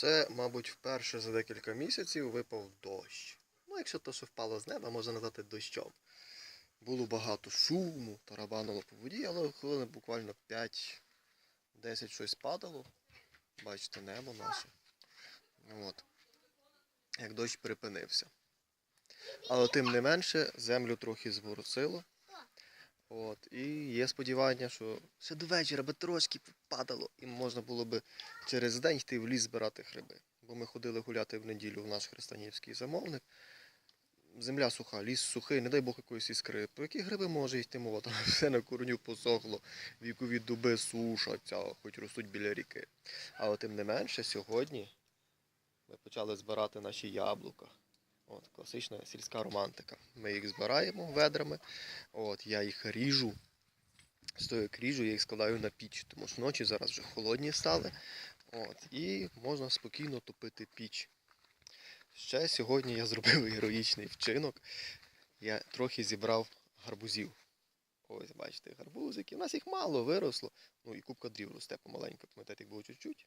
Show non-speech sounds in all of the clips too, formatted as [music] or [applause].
Це, мабуть, вперше за декілька місяців випав дощ. Ну, якщо то, що впало з неба, можна назвати дощом. Було багато шуму, тарабанило по воді, але хвилин буквально 5-10 щось падало. Бачите, небо наше. От. Як дощ припинився. Але тим не менше землю трохи зворусило. От, і є сподівання, що ще до вечора би трошки падало, і можна було би через день йти в ліс збирати гриби. Бо ми ходили гуляти в неділю в наш хрестанівський замовник. Земля суха, ліс сухий, не дай Бог якоїсь іскри. Про які гриби може йти мова? Там [laughs] все на корню посохло, вікові дуби сушаться, хоч ростуть біля ріки. Але тим не менше, сьогодні ми почали збирати наші яблука. От, класична сільська романтика. Ми їх збираємо ведрами. От, я їх ріжу. Тою ріжу, я їх складаю на піч, тому що ночі зараз вже холодні стали. От, і можна спокійно топити піч. Ще сьогодні я зробив героїчний вчинок. Я трохи зібрав гарбузів. Ось, бачите, гарбузики. У нас їх мало виросло. Ну і кубка дрів росте помаленьку, пам'ятаєте, було чуть-чуть.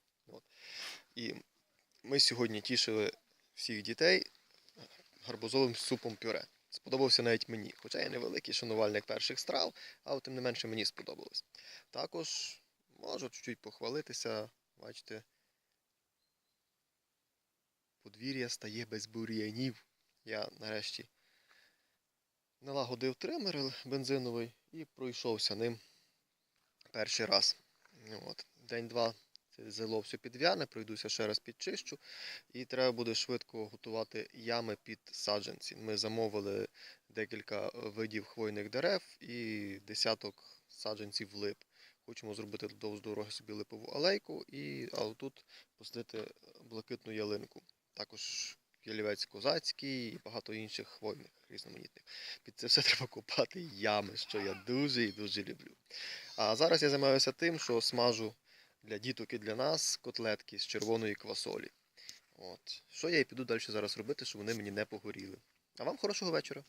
І ми сьогодні тішили всіх дітей гарбузовим супом пюре. Сподобався навіть мені. Хоча я невеликий шанувальник перших страв, але тим не менше мені сподобалось. Також можу чуть-чуть похвалитися. Бачите, подвір'я стає без бур'янів. Я нарешті налагодив тример бензиновий і пройшовся ним перший раз. От. День-два зело все підв'яне, пройдуся ще раз підчищу. І треба буде швидко готувати ями під саджанці. Ми замовили декілька видів хвойних дерев і десяток саджанців лип. Хочемо зробити вздовж дороги собі липову алейку і тут посадити блакитну ялинку. Також ялівець козацький і багато інших хвойних різноманітних. Під це все [laughs] треба копати ями, що я дуже і дуже люблю. А зараз я займаюся тим, що смажу для діток і для нас котлетки з червоної квасолі. От. Що я і піду далі зараз робити, щоб вони мені не погоріли. А вам хорошого вечора.